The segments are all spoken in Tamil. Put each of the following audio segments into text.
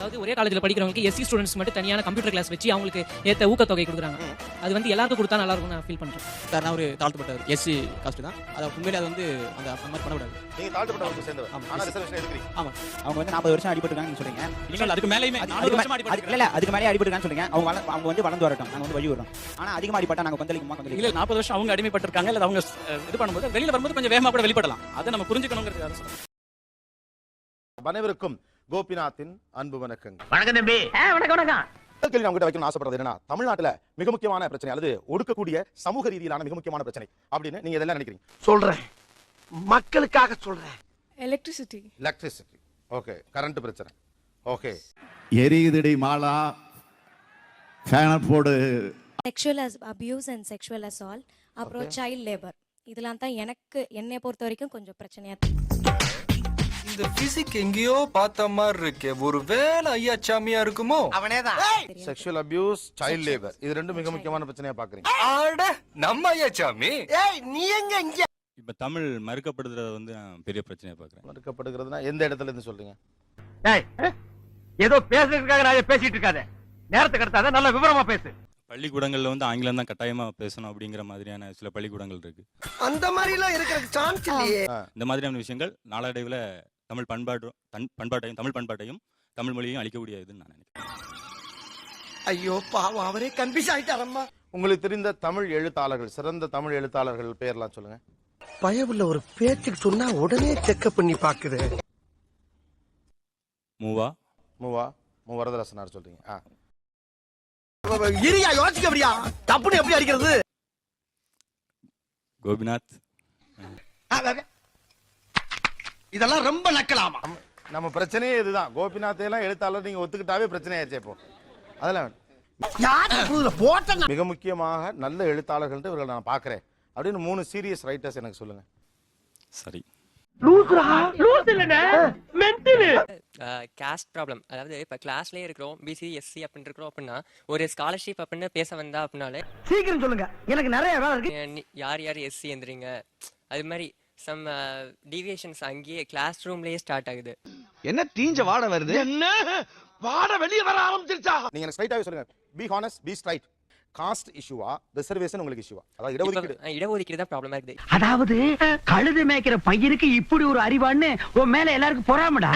அதாவது ஒரே காலேஜில் படிக்கிறவங்களுக்கு எஸ்சி ஸ்டூடெண்ட்ஸ் மட்டும் தனியான கம்ப்யூட்டர் கிளாஸ் வச்சு அவங்களுக்கு ஏற்ற ஊக்கத்தொகை கொடுக்குறாங்க. அது வந்து எல்லாருக்கும் கொடுத்தா நல்லா இருக்கும் நான் ஃபீல் பண்ணுறேன் சார் நான் ஒரு தாழ்த்தப்பட்டவர். எஸ்சி காஸ்ட் தான். அது உண்மையிலே அது வந்து அந்த அந்த மாதிரி பண்ணக்கூடாது. நீங்க தாழ்த்தப்பட்ட வகுப்பு சேர்ந்தவர். ஆமா. ஆனா ரிசர்வேஷன் எடுக்கிறீங்க. அவங்க வந்து நாற்பது வருஷம் அடிபட்டுருக்காங்கன்னு சொல்றீங்க. இனிமேல் அதுக்கு மேலேயுமே அதுக்கு இல்ல இல்ல அதுக்கு மேலே அடிபட்டுருக்கான்னு சொல்றீங்க. அவங்க வள- அவங்க வந்து வளர்ந்து வரட்டும். நாங்க வந்து வழி வரோம் ஆனா அதிகமா அடிபட்டா நாங்க கொந்தளிக்குமா இல்ல கொந்தளிக்கும் நாற்பது வருஷம் அவங்க அடிமைப்பட்டிருக்காங்க. இல்ல அவங்க இது பண்ணும்போது வெளியில வரும்போது கொஞ்சம் வேகமா கூட வெளிப்படலாம். அதை நம்ம புரிஞ்சுக்கணுங்கிறது சொல்றேன். அனைவருக்கும் கோபிநாத்தின் அன்பு வணக்கங்கள். வணக்கம் தம்பி. வணக்கம் வணக்கம். கேள்வி நான் ஆசைப்படுறது என்னன்னா தமிழ்நாட்டுல மிக முக்கியமான பிரச்சனை அல்லது ஒடுக்கக்கூடிய சமூக ரீதியிலான மிக முக்கியமான பிரச்சனை அப்படின்னு நீங்க இதெல்லாம் நினைக்கிறீங்க. சொல்றேன். மக்களுக்காக சொல்றேன். எலக்ட்ரிசிட்டி எலக்ட்ரிசிட்டி ஓகே கரண்ட் பிரச்சனை. ஓகே எரியுதடி மாலா. ஃபேனை போடு. Sexual abuse and sexual assault அப்புறம் சைல்ட் லேபர் இதெல்லாம் தான் எனக்கு என்னை பொறுத்த வரைக்கும் கொஞ்சம் பிரச்சனையா இந்த பிசிக் எங்கேயோ பார்த்த மாதிரி இருக்கே. ஒரு வேலை ஐயா சாமியா இருக்குமோ? அவனேதான். செக்ஷுவல் அபியூஸ் சைல்ட் லேபர் இது ரெண்டும் மிக முக்கியமான பிரச்சனையா பாக்குறீங்க. ஆட நம்ம ஐயா சாமி. ஏய் நீ எங்க இங்க? இப்ப தமிழ் மறுக்கப்படுறத வந்து நான் பெரிய பிரச்சனையா பாக்குறேன். மறுக்கப்படுகிறதுனா எந்த இடத்துல இருந்து சொல்றீங்க? ஏய் ஏதோ பேசுறதுக்காக நான் பேசிட்டு இருக்காத. நேரத்துக்கு கடத்தாத நல்ல விவரமா பேசு. பள்ளிக்கூடங்கள்ல வந்து ஆங்கிலம் தான் கட்டாயமா பேசணும் அப்படிங்கிற மாதிரியான சில பள்ளிக்கூடங்கள் இருக்கு. அந்த மாதிரி எல்லாம் இருக்கிறதுக்கு சான்ஸ் இல்லையே. இந்த மாதிரியான விஷயங்கள் நாளடைவுல தமிழ் பண்பாடு தன் பண்பாட்டையும் தமிழ் பண்பாட்டையும் தமிழ் மொழியையும் அழிக்கக்கூடிய இதுன்னு நான் நினைக்கிறேன். ஐயோ பாவம் அவரே கன்ஃபியூஸ் ஆயிட்டாரம்மா உங்களுக்கு தெரிந்த தமிழ் எழுத்தாளர்கள் சிறந்த தமிழ் எழுத்தாளர்கள் பேர்லாம் சொல்லுங்க. பயவுள்ள ஒரு பேச்சுக்கு சொன்னா உடனே செக்அப் பண்ணி பாக்குது மூவா? மூவா? மு வரதராசனார் சொல்றீங்க. ஆ. இரியா யோசிக்க அப்படியா தப்புன்னு எப்படி அடிக்கிறது? கோபிநாத். இதெல்லாம் ரொம்ப நக்கலாமா? நம்ம பிரச்சனையே இதுதான். கோபிநாத்தை எல்லாம் எழுத்தாளர் நீங்க ஒத்துக்கிட்டாவே பிரச்சனை ஆயிடுச்சு இப்போ. அதெல்லாம் மிக முக்கியமாக நல்ல எழுத்தாளர்கள் இவர்களை நான் பாக்குறேன் அப்படின்னு மூணு சீரியஸ் ரைட்டர்ஸ் எனக்கு சொல்லுங்க. சரி. லூசுரா லூஸ் இல்லனே மென்டல் கேஸ்ட் ப்ராப்ளம் அதாவது இப்போ கிளாஸ்லேயே இருக்கிறோம். பிசி எஸ்சி அப்படின்னு இருக்கிறோம் அப்படின்னா ஒரு ஸ்காலர்ஷிப் அப்படின்னு பேச வந்தா அப்படின்னாலே சீக்கிரம் சொல்லுங்க. எனக்கு நிறைய வேலை இருக்கு. யார் யார் எஸ்சி எந்திரிங்க? அது மாதிரி சம் டீவியேஷன்ஸ் அங்கேயே கிளாஸ் ரூம்லேயே ஸ்டார்ட் ஆகுது. என்ன தீஞ்ச வாட வருது? என்ன? வாட வெளிய வர ஆரம்பிச்சிருச்சா? நீங்க எனக்கு ஸ்ட்ரைட்டாவே சொல்லுங்க. Be honest be straight caste இஷ்யூவா reservation உங்களுக்கு இஷ்யூவா? அதாவது இடஒதுக்கீடு. இடஒதுக்கீடு தான் ப்ராப்ளமா இருக்குது. அதாவது கழுது மேய்க்கிற பையனுக்கு இப்படி ஒரு அறிவான்னு உன் மேல எல்லாருக்கும் பொறாமடா?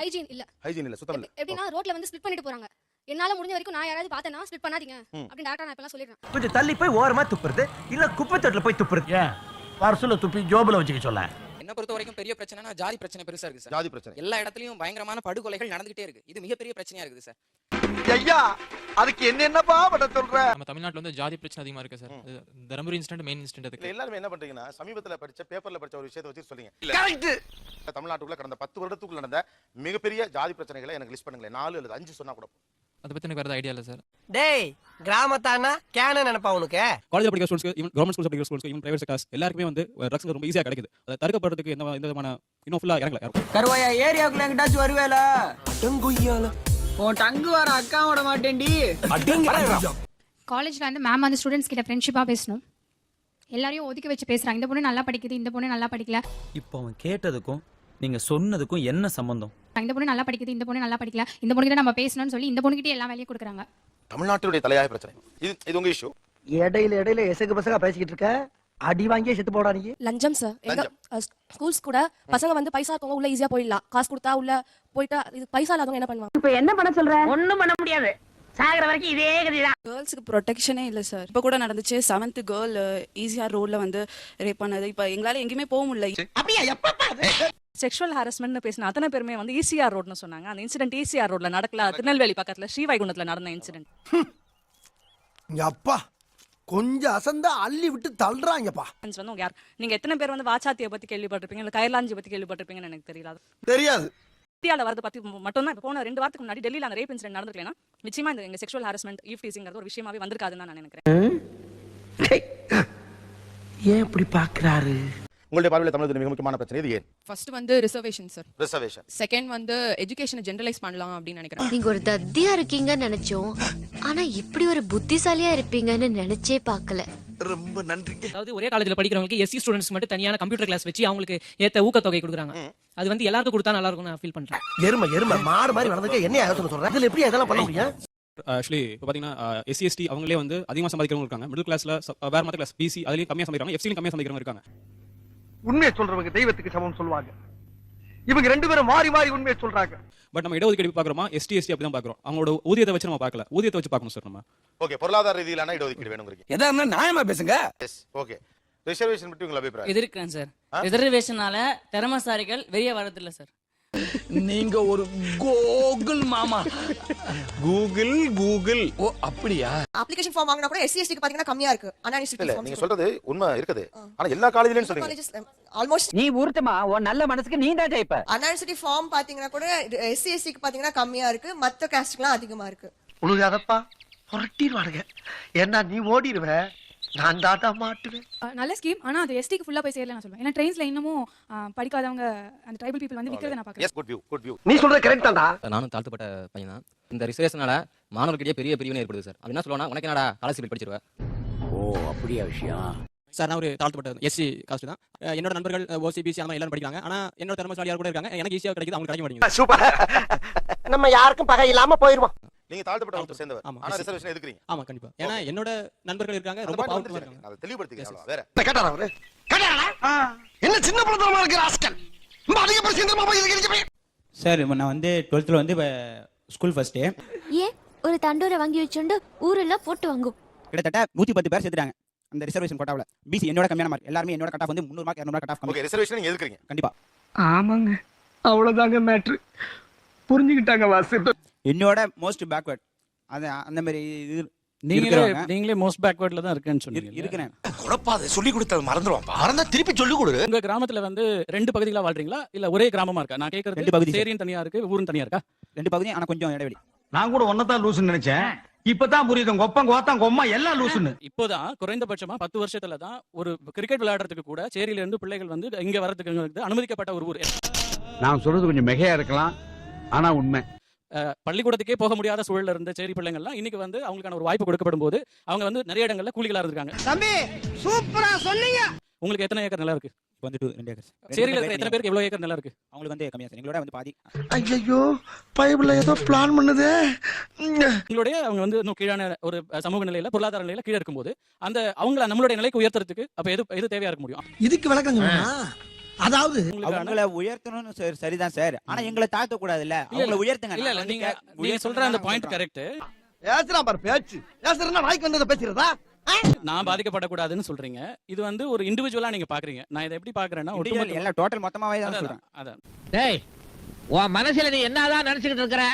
ஹைஜீன் இல்ல. ஹைஜீன் இல்ல சுத்தம் இல்ல. எப்படின்னா ரோட்ல வந்து ஸ்பிட் பண்ணிட்டு போறாங்க. என்னால முடிஞ்ச வரைக்கும் நான் யாராவது பார்த்தேன்னா ஸ்பிட் பண்ணாதீங்க. அப்படின்னு டாக்டர் நான் இப்பலாம் சொல்லிடுறேன். கொஞ்சம் தள்ளி போய் ஓரமா துப்புறது இல்ல குப்பை தொட்டில போய் துப்புறது. ஏன்? பர்சுல துப்பி ஜோபுல வச்சுக்க சொல்ல. என்ன பொறுத்த வரைக்கும் பெரிய பிரச்சனைனா ஜாதி பிரச்சனை பெருசா இருக்கு சார். ஜாதி பிரச்சனை. எல்லா இடத்துலயும் பயங்கரமான படுகொலைகள் நடந்துகிட்டே இருக்கு. இது மிகப்பெரிய பிரச்சனையா இருக்குது சார். ஐயா அதுக்கு என்னென்னப்பா பண்ண சொல்ற? நம்ம தமிழ்நாட்டுல வந்து ஜாதி பிரச்சனை அதிகமா இருக்கு sir. Dharmapuri incident main incident இல்ல எல்லாரும் என்ன பண்றீங்கன்னா சமீபத்துல படிச்ச பேப்பர்ல படிச்ச ஒரு விஷயத்தை வச்சு சொல்றீங்க. கரெக்ட் தமிழ்நாட்டுக்குள்ள கடந்த பத்து வருடத்துக்குள்ள நடந்த மிகப்பெரிய ஜாதி பிரச்சனைகளை எனக்கு லிஸ்ட் பண்ணுங்களேன். நாலு அல்லது அஞ்சு சொன்னா கூட போதும். அதை பத்தி எனக்கு வேற ஐடியா இல்ல சார் டேய் கிராமத்தானா? கேன நினைப்பா உனக்கு. காலேஜ் படிக்கிற ஸ்டூடெண்ட்ஸ் ஈவன் கவர்மெண்ட் ஸ்கூல்ஸ் படிக்கிற ஸ்டூடெண்ட்ஸ் ஈவன் பிரைவேட் கிளாஸ் எல்லாருக்குமே வந்து ட்ரக்ஸ் ரொம்ப ஈஸியா கிடைக்குது. அதை தடுக்கப்படுறதுக்கு எந்த எந்த விதமான இன்னும் ஃபுல்லா இறங்கல யாரும். கருவாயா ஏரியாவுக்குள்ள எங்கிட்டாச்சும் வருவேல? அடங்குய்யால உன் டங்கு வர அக்கா விட மாட்டேன்டி. காலேஜ்ல வந்து மேம் வந்து ஸ்டூடெண்ட்ஸ் கிட்ட ஃப்ரெண்ட்ஷிப்பா பேசணும். எல்லாரையும் ஒதுக்கி வச்சு பேசுறாங்க. இந்த பொண்ணு நல்லா படிக்குது இந்த பொண்ணு நல்லா படிக்கல. இப்போ அவன் கேட்டதுக்கும் நீங்க சொன்னதுக்கும் என்ன சம்பந்தம்? இந்த பொண்ணு நல்லா படிக்குது இந்த பொண்ணு நல்லா படிக்கல இந்த பொண்ணுகிட்ட நம்ம பேசணும்னு சொல்லி இந்த பொண்ணுகிட்ட எல்லா வேலையும் கொடுக்குறாங்க. தமிழ்நாட்டினுடைய தலையாய பிரச்சனை. இது இது உங்க இஷ்யூ இடையில இடையில எசகு பசங்க பேசிக்கிட்டு இருக்க? அடி வாங்கியே செத்து போடா நீ. லஞ்சம் சார் எங்க ஸ்கூல்ஸ் கூட பசங்க வந்து பைசா இருக்கவங்க உள்ள ஈஸியா போயிடலாம். காசு கொடுத்தா உள்ள போயிட்டா இது பைசா இல்லாதவங்க என்ன பண்ணுவாங்க? இப்ப என்ன பண்ண சொல்ற? ஒண்ணும் பண்ண முடியாது. சாகுற வரைக்கும் இதே கதிதான். கேர்ள்ஸுக்கு ப்ரொடெக்ஷனே இல்லை சார் இப்போ கூட நடந்துச்சு. செவன்த் கேர்ள் ஈஸியா ரோட்ல வந்து ரேப் பண்ணது. இப்போ எங்களால எங்கேயுமே போக முடியல. அப்படியா? எப்ப செக்ஷுவல் ஹாரஸ்மெண்ட் பேசின அத்தனை பேருமே வந்து ஈசிஆர் ரோட்னு சொன்னாங்க. அந்த இன்சிடென்ட் ஈசிஆர் ரோட்ல நடக்கல. திருநெல்வேலி பக்கத்துல ஸ்ரீவைகுண்டத்துல நடந்த இன்சிடென்ட் அப்பா கொஞ்சம் அசந்தா அள்ளி விட்டு தள்ளுறாங்கப்பா. வந்து யார்? நீங்க எத்தனை பேர் வந்து வாச்சாத்தியை பத்தி கேள்விப்பட்டிருப்பீங்க? இல்ல கயர்லாஞ்சி பத்தி கேள்விப்பட்டிருப்பீங்கன்னு எனக்கு தெரியல தெரியாது. இந்தியாவில் வரது பத்தி மட்டும் தான் போன ரெண்டு வாரத்துக்கு முன்னாடி டெல்லியில அந்த ரேப் இன்சிடென்ட் நடந்துக்கலனா நிச்சயமா இந்த எங்க செக்ஷுவல் ஹாரஸ்மெண்ட் ஈவ் டீசிங்கிறது ஒரு விஷயமாவே வந்திருக்காதுன்னு நான் நினைக்கிறேன். ஏன் இப்படி பாக்குறாரு? உங்களுடைய பார்வையில் தமிழகத்தில் மிக முக்கியமான பிரச்சனை. இது ஏன்? ஃபர்ஸ்ட் வந்து ரிசர்வேஷன் சார் ரிசர்வேஷன் செகண்ட் வந்து எஜுகேஷனை ஜென்ரலைஸ் பண்ணலாம் அப்படின்னு நினைக்கிறேன். நீங்க ஒரு தத்தியா இருக்கீங்கன்னு நினைச்சோம். ஆனா இப்படி ஒரு புத்திசாலியா இருப்பீங்கன்னு நினைச்சே பார்க்கல. ரொம்ப நன்றிங்க அதாவது ஒரே காலேஜ்ல படிக்கிறவங்களுக்கு எஸ்சி ஸ்டூடெண்ட்ஸ் மட்டும் தனியான கம்ப்யூட்டர் கிளாஸ் வச்சு அவங்களுக்கு ஏத்த ஊக்கத்தொகை கொடுக்குறாங்க. அது வந்து எல்லாருக்கும் கொடுத்தா நல்லா இருக்கும் நான் ஃபீல் பண்றேன். எருமை எருமை. மாடு மாதிரி வளர்ந்துக்க என்ன சொல்றேன் இதுல எப்படி அதெல்லாம் பண்ண முடியும்? ஆக்சுவலி இப்போ பார்த்தீங்கன்னா எஸ்சி எஸ்டி அவங்களே வந்து அதிகமாக சம்பாதிக்கிறவங்க இருக்காங்க. மிடில் கிளாஸ்ல வேற மற்ற கிளாஸ் பிசி அதுலேயும் கம்மியாக சம்பாதிக்கிறாங்க எஃப்சிலையும் கம்மியாக சம்பாதிக்கிறவங்க இருக்காங்க. உண்மையை சொல்றவங்க தெய்வத்துக்கு சமம் சொல்லுவாங்க. இவங்க ரெண்டு பேரும் மாறி மாறி உண்மையை சொல்றாங்க. பட் நம்ம இடஒதுக்கீடு பார்க்குறோமா? எஸ்டி எஸ்டி அப்படி தான் பார்க்குறோம். அவங்களோட ஊதியத்தை வச்சு நம்ம பார்க்கல. ஊதியத்தை வச்சு பார்க்கணும் சார் நம்ம? ஓகே பொருளாதார ரீதியிலான இடஒதுக்கீடு வேணுங்கிறீங்க. எதா இருந்தா நியாயமா பேசுங்க. எஸ் ஓகே ரிசர்வேஷன் பற்றி உங்கள் அபிப்பிராயம். எதிர்க்கிறேன் சார் ரிசர்வேஷனால திறமசாரிகள் வெளியே வரதில்ல சார் நீங்க ஒரு கோகுல் மாமா. கூகுள் கூகுள் ஓ அப்படியா? அப்ளிகேஷன் ஃபார்ம் வாங்கினா கூட எஸ்சி எஸ்டிக்கு பாத்தீங்கன்னா கம்மியா இருக்கு. இல்ல நீங்க சொல்றது உண்மை இருக்குது. ஆனா எல்லா காலேஜ்லயும் சொல்றீங்க. ஆல்மோஸ்ட் நீ ஊர்த்தமா உன் நல்ல மனசுக்கு நீ தான் ஜெயிப்ப. அனாலிசிட்டி ஃபார்ம் பாத்தீங்கன்னா கூட எஸ்சி எஸ்டிக்கு பாத்தீங்கன்னா கம்மியா இருக்கு. மத்த காஸ்ட்க்குலாம் அதிகமா இருக்கு. உழுகாதப்பா புரட்டிடுவானுங்க. ஏன்னா நீ ஓடிடுவ. நான் தாத்தா மாட்டுவேன். நல்ல ஸ்கீம் ஆனா அது எஸ்டிக்கு ஃபுல்லா போய் சேரல நான் சொல்லுவேன் ஏன்னா ட்ரெயின்ஸ்ல இன்னமும் படிக்காதவங்க அந்த ட்ரைபல் பீப்புள் வந்து விக்கிறத நான் பாக்குறேன் yes good view good view நீ சொல்றது கரெக்ட் தான்டா. நானும் தாழ்த்தப்பட்ட பையன் தான் இந்த ரிசர்வேஷனால மாணவர்களிடையே பெரிய பிரிவினை ஏற்படுது சார். அது என்ன சொல்லுவானா உனக்கு என்னடா காலேஜ் படிச்சிருவேன் ஓ அப்படியா விஷயம். சார் நான் ஒரு தாழ்த்தப்பட்ட எஸ்சி காஸ்ட் தான். என்னோட நண்பர்கள் ஓசி பிசி அந்த மாதிரி எல்லாரும் படிக்கிறாங்க. ஆனால் என்னோட திறமைசாலியார் கூட இருக்காங்க. எனக்கு ஈஸியாக கிடைக்குது அவங்க கிடைக்க மாட்டேங்குது. சூப்பர். நம்ம யாருக்கும் பகை இல்லாம போயிருவோம். நீங்க தாழ்த்தப்பட்ட வகுப்பை சேர்ந்தவர். ஆமா. ஆனா ரிசர்வேஷன் எதுக்குறீங்க? ஆமா கண்டிப்பா. ஏன்னா என்னோட நண்பர்கள் இருக்காங்க ரொம்ப வந்துருச்சு. இருக்காங்க. அதை தெளிவுபடுத்திக்கிறேன் அவ்வளவுதான். வேற. கேட்டாரா அவரு. கேட்டாரா என்ன சின்ன பழத்தனமா இருக்கிற ஆஸ்கல்? ரொம்ப அதிக பிரச்சனை போய் இருக்கு சார் நான் வந்து டுவெல்த்தில் வந்து ஸ்கூல் ஃபர்ஸ்ட்டு ஏன்? ஒரு தண்டோரை வாங்கி வச்சுண்டு ஊரெல்லாம் போட்டு வாங்கும். கிட்டத்தட்ட நூற்றி பத்து பேர் சேர்த்துட்டாங்க அந்த ரிசர்வேஷன் கோட்டாவில் பிசி என்னோட கம்மியான மார்க் எல்லாருமே என்னோட கட் ஆஃப் வந்து முந்நூறு மார்க் இரநூறு mark cut off okay reservation நீங்க எதுக்குறீங்க? கண்டிப்பா. ஆமாங்க. அவ்வளவுதாங்க மேட்ரு புரிஞ்சுக்கிட்டாங்க வாசு. என்னோட மோஸ்ட் பேக்வர்ட் அது அந்த மாதிரி இது நீங்களே நீங்களே மோஸ்ட் பேக்வேர்ட்ல தான் இருக்கேன்னு இரு- சொன்னீங்க இருக்கிறேன். குழப்பாத சொல்லி கொடுத்தது மறந்துடுவான் மறந்தா திருப்பி சொல்லி கொடு. உங்க கிராமத்துல வந்து ரெண்டு பகுதிகளா வாழ்றீங்களா? இல்ல ஒரே கிராமமா இருக்கா? நான் ரெண்டு கேக்குறது பகுதி, சார். சேரியும் தனியா இருக்கு ஊரும் தனியா இருக்கா? ரெண்டு பகுதியும் ஆனால் கொஞ்சம் இடைவெளி. நான் கூட ஒன்னதான் லூசுன்னு நினைச்சேன். இப்பதான் புரியுது உங்க ஒப்பம் கோத்தம் கொம்மா எல்லாம் லூசுன்னு இப்போதான் குறைந்தபட்சமா பத்து வருஷத்துல தான் ஒரு கிரிக்கெட் விளையாடுறதுக்கு கூட சேரியில இருந்து பிள்ளைகள் வந்து இங்க வரதுக்கு அனுமதிக்கப்பட்ட ஒரு ஊர். நான் சொல்றது கொஞ்சம் மிகையா இருக்கலாம். ஆனா உண்மை. பள்ளிக்கூடத்துக்கே போக முடியாத சூழல்ல இருந்த சேரி பிள்ளைங்கள்லாம் இன்னைக்கு வந்து அவங்களுக்கான ஒரு வாய்ப்பு கொடுக்கப்படும் போது அவங்க வந்து நிறைய இடங்கள்ல கூலிகளா இருந்திருக்காங்க. தம்பி சூப்பரா சொன்னீங்க. உங்களுக்கு எத்தனை ஏக்கர் நிலம் இருக்கு? வந்து two- ரெண்டு ஏக்கர்ஸ் சேரியில இருக்கிற எத்தனை பேருக்கு எவ்வளவு ஏக்கர் நிலம் இருக்கு? அவங்களுக்கு வந்து கம்மியாக சார். எங்களோட வந்து பாதி. ஐயோ பைபிள்ல ஏதோ பிளான் பண்ணுது. அவங்க வந்து இன்னும் கீழான ஒரு சமூக நிலையில பொருளாதார நிலையில கீழே இருக்கும்போது அந்த அவங்கள நம்மளுடைய நிலைக்கு உயர்த்துறதுக்கு அப்ப எது எது தேவையா இருக்க முடியும்? இதுக்கு விளக்கங்க அதாவது அவங்கள உயர்த்தணும்னு சார் சரிதான் சார். ஆனா எங்களை தாழ்த்த கூடாதுல்ல இல்ல, அவங்கள உயர்த்துங்க இல்ல நீங்க நீங்க சொல்ற அந்த பாயிண்ட் கரெக்ட் பேசுறான் பாரு பேச்சு. பேசுறா நாய்க்கு வந்ததை பேசுறதா நான் பாதிக்கப்படக்கூடாதுன்னு சொல்றீங்க. இது வந்து ஒரு இண்டிவிஜுவலா நீங்க பாக்குறீங்க. நான் இதை எப்படி பாக்குறேன்னா ஒட்டுமொத்த எல்லாம் டோட்டல் மொத்தமாவே தான் சொல்றேன். அதான் டேய் உன் மனசுல நீ என்னதான் நினைச்சுக்கிட்டு இருக்கிற?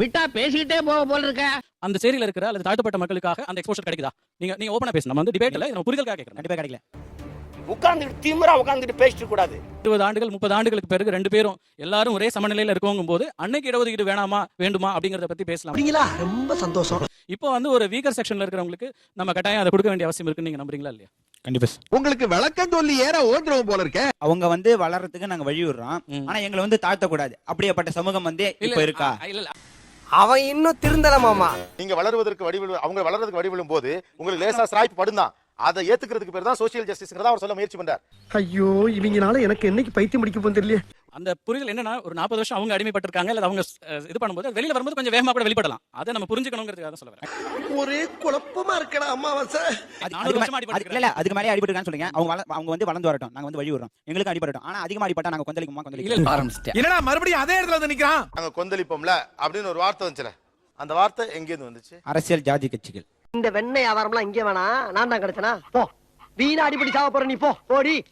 விட்டா பேசிக்கிட்டே போக போல இருக்க. அந்த சேரியில இருக்கிற அல்லது தாழ்த்தப்பட்ட மக்களுக்காக அந்த எக்ஸ்போஷர் கிடைக்குதா? நீங்க நீங்க ஓபனா பேசணும் நம்ம வந்து டிபேட்ல நம்ம புரிதலுக்காக கேக்குறேன் கண்டிப்பா கிடைக்கல. உட்கார்ந்துட்டு திமிரா உட்கார்ந்துட்டு பேசிட்டு கூடாது. இருபது ஆண்டுகள் முப்பது ஆண்டுகளுக்கு பிறகு ரெண்டு பேரும் எல்லாரும் ஒரே சமநிலையில இருக்கவங்கும் போது அன்னைக்கு இடஒதுக்கீடு வேணாமா வேண்டுமா அப்படிங்கறத பத்தி பேசலாம். அப்படிங்களா? ரொம்ப சந்தோஷம். இப்போ வந்து ஒரு வீக்கர் செக்ஷன்ல இருக்கிறவங்களுக்கு நம்ம கட்டாயம் அதை கொடுக்க வேண்டிய அவசியம் இருக்குன்னு நீங்க நம்புறீங்களா இல்லையா? கண்டிப்பா உங்களுக்கு விளக்கம் சொல்லி ஏற ஓடுறோம் போல இருக்க. அவங்க வந்து வளர்றதுக்கு நாங்க வழி விடுறோம். ஆனா எங்களை வந்து தாழ்த்த கூடாது அப்படியேப்பட்ட சமூகம் வந்து இப்ப இருக்கா? இல்ல அவன் இன்னும் திருந்தல மாமா. நீங்க வளருவதற்கு வடிவிழு அவங்க வளர்றதுக்கு வடிவிழும் போது உங்களுக்கு லேசா ஸ்ட்ரைப் படுதான் அதை ஏத்துக்கிறதுக்கு பேர் தான் சோசியல் ஜஸ்டிஸ்ங்கிறத அவர் சொல்ல முயற்சி பண்றார். ஐயோ இவங்கனால எனக்கு என்னைக்கு பைத்தியம் முடிக்க போகுது தெரியல அந்த புரிதல் என்னன்னா ஒரு நாற்பது வருஷம் அவங்க அடிமைப்பட்டிருக்காங்க இல்ல அவங்க இது பண்ணும்போது வெளியில வரும்போது கொஞ்சம் வேகமா கூட வெளிப்படலாம். அதை நம்ம புரிஞ்சுக்கணுங்கிறதுக்காக தான் சொல்ல வரேன். ஒரே குழப்பமா இருக்கடா அம்மாவாசை இல்ல இல்ல அதுக்கு மேலே அடிபட்டுருக்கான்னு சொல்லுங்க அவங்க அவங்க வந்து வளர்ந்து வரட்டும். நாங்க வந்து வழி விடுறோம் எங்களுக்கு அடிபடட்டும். ஆனா அதிகமா அடிபட்டா நாங்க கொந்தளிக்குமா? இல்ல. ஆரம்பிச்சிட்டேன். என்னடா மறுபடியும் அதே இடத்துல வந்து நிக்கிறான்? நாங்க கொந்தளிப்போம்ல அப்படின்னு ஒரு வார்த்தை வந்துச்சுல. அந்த வார்த்தை எங்கேருந்து வந்துச்சு? அரசியல் ஜாதி கட்சிகள். இந்த வெண்ணெய் வியாபாரம்லாம் இங்கே வேணாம். நான் தான் கிடைச்சனா? போ. வீணா அடிப்படி சாவ போற நீ போ. ஓடி